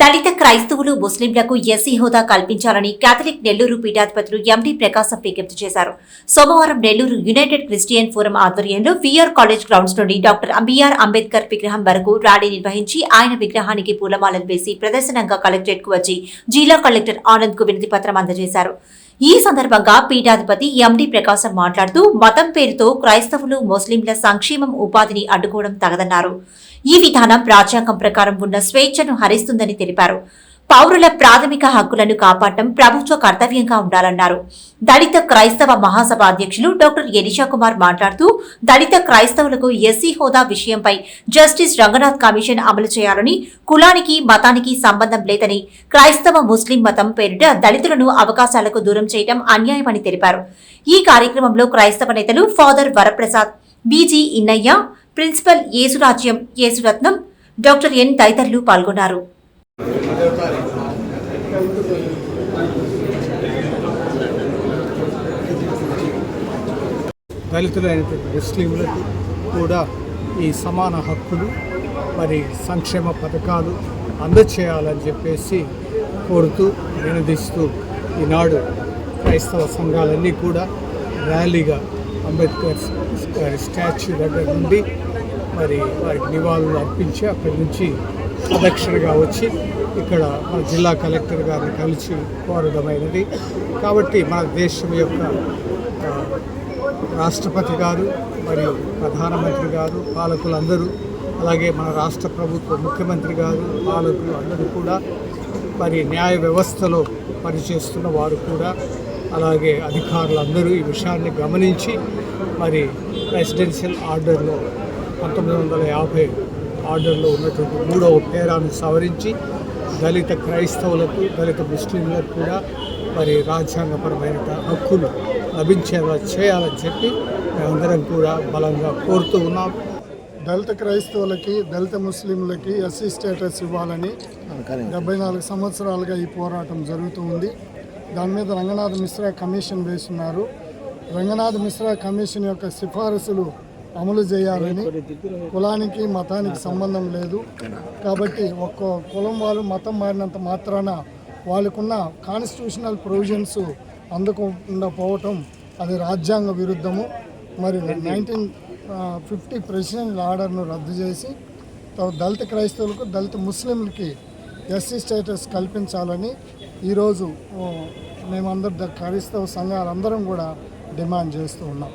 దళిత క్రైస్తవులు ముస్లింలకు ఎస్సీ హోదా కల్పించాలని కేథలిక్ నెల్లూరు పీఠాధిపతులు ఎండి ప్రకాశం విజ్ఞప్తి చేశారు. సోమవారం నెల్లూరు యునైటెడ్ క్రిస్టియన్ ఫోరం ఆధ్వర్యంలో విఆర్ కాలేజ్ గ్రౌండ్స్ నుండి డాక్టర్ బిఆర్ అంబేద్కర్ విగ్రహం వరకు ర్యాలీ నిర్వహించి ఆయన విగ్రహానికి పూలమాలలు వేసి ప్రదర్శనంగా కలెక్టరేట్కు వచ్చి జిల్లా కలెక్టర్ ఆనంద్కు వినతి పత్రం అందజేశారు. ఈ సందర్భంగా పీఠాధిపతి ఎండి ప్రకాశం మాట్లాడుతూ మతం పేరుతో క్రైస్తవులు ముస్లింల సంక్షేమం ఉపాధిని అడ్డుకోవడం తగదన్నారు. ఈ విధానం రాజ్యాంగం ప్రకారం ఉన్న స్వేచ్ఛను హరిస్తుందని తెలిపారు. పౌరుల ప్రాథమిక హక్కులను కాపాడటం ప్రభుత్వ కర్తవ్యంగా ఉండాలన్నారు. దళిత క్రైస్తవ మహాసభ అధ్యక్షులు డాక్టర్ ఎనిషా కుమార్ మాట్లాడుతూ దళిత క్రైస్తవులకు ఎస్సీ హోదా విషయంపై జస్టిస్ రంగనాథ్ కమిషన్ అమలు చేయాలని కులానికి మతానికి సంబంధం లేదని క్రైస్తవ ముస్లిం మతం పేరిట దళితులను అవకాశాలకు దూరం చేయడం అన్యాయమని తెలిపారు. ఈ కార్యక్రమంలో క్రైస్తవ నేతలు father Varaprasad B G Innaiah principal Yesurajyam Yesuratnam doctor N తదితరులు పాల్గొన్నారు. దళితులైనటువంటి ముస్లింలకు కూడా ఈ సమాన హక్కులు మరి సంక్షేమ పథకాలు అందచేయాలని చెప్పేసి కోరుతూ నినదిస్తూ ఈనాడు క్రైస్తవ సంఘాలన్నీ కూడా ర్యాలీగా అంబేద్కర్ గారి స్టాచ్యూ దగ్గర నుండి మరి వారికి నివాళులు అర్పించి అక్కడి నుంచి అధ్యక్షుడిగా వచ్చి ఇక్కడ మన జిల్లా కలెక్టర్ గారిని కలిసి కోరడమైనది కాబట్టి మన దేశం యొక్క రాష్ట్రపతి గారు మరియు ప్రధానమంత్రి గారు పాలకులందరూ అలాగే మన రాష్ట్ర ప్రభుత్వ ముఖ్యమంత్రి గారు పాలకులు అందరూ కూడా మరి న్యాయ వ్యవస్థలో పనిచేస్తున్న వారు కూడా అలాగే అధికారులందరూ ఈ విషయాన్ని గమనించి మరి ప్రెసిడెన్షియల్ ఆర్డర్లో పంతొమ్మిది వందల యాభై ఆర్డర్లో ఉన్నటువంటి మూడవ పేరాను సవరించి దళిత క్రైస్తవులకు దళిత ముస్లింలకు కూడా మరి రాజ్యాంగపరమైన హక్కులు లభించేలా చేయాలని చెప్పి మేమందరం కూడా బలంగా కోరుతూ ఉన్నాం. దళిత క్రైస్తవులకి దళిత ముస్లింలకి ఎస్సీ స్టేటస్ ఇవ్వాలని డెబ్బై నాలుగు సంవత్సరాలుగా ఈ పోరాటం జరుగుతూ ఉంది. దాని మీద రంగనాథ్ మిశ్రా కమిషన్ వేస్తున్నారు. రంగనాథ్ మిశ్రా కమిషన్ యొక్క సిఫారసులు అమలు చేయాలని కులానికి మతానికి సంబంధం లేదు. కాబట్టి ఒక్క కులం వాళ్ళు మతం మారినంత మాత్రాన వాళ్ళకున్న కాన్స్టిట్యూషనల్ ప్రొవిజన్స్ అందకుండా పోవటం అది రాజ్యాంగ విరుద్ధము. మరి నైన్టీన్ ఫిఫ్టీ ప్రెసిడెంట్ ఆర్డర్ను రద్దు చేసి దళిత క్రైస్తవులకు దళిత ముస్లింలకి ఎస్సీ స్టేటస్ కల్పించాలని ఈరోజు మేమందరం క్రైస్తవ సంఘాలందరం కూడా డిమాండ్ చేస్తూ ఉన్నాం.